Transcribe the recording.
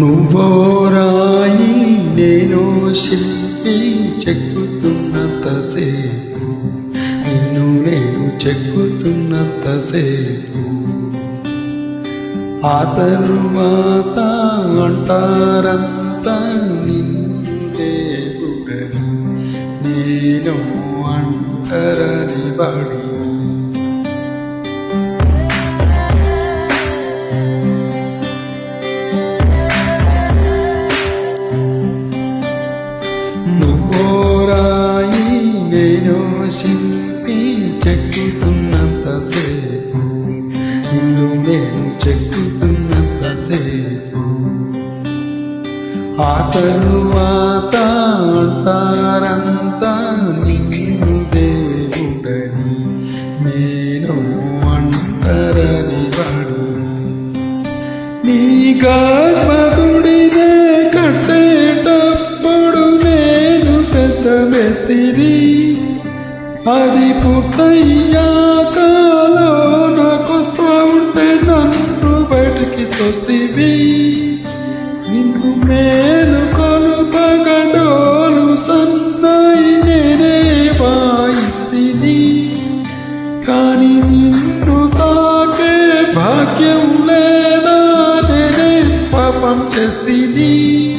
నువ్వోరాయి నేను శిల్పి చెక్కుతున్నంతసేపు. నిన్ను నేను చెక్కుతున్నంతసేపు. ఆ తరువాత అంటారంతా నిందే నేను అంటరని బడి శిల్పి చెక్కుతున్నంత సేపు. నిన్ను నేను చెక్కుతున్నంత సేపు. ఆ తరువాత అంటారంతా నిన్ను దేవుడని నేను అంటరని వాడు నీ గర్భగుడినే అది పుట్టయ్యాకలో నాకొస్తా ఉంటే నన్ను బయటికి తోస్తివి. నిన్ను నేను కొలుపగడోలు సన్నాయి నేనే వాయిస్తిని. కానీ నిన్ను తాకే భాగ్యం లేదా నేనే పాపం చేస్తిని.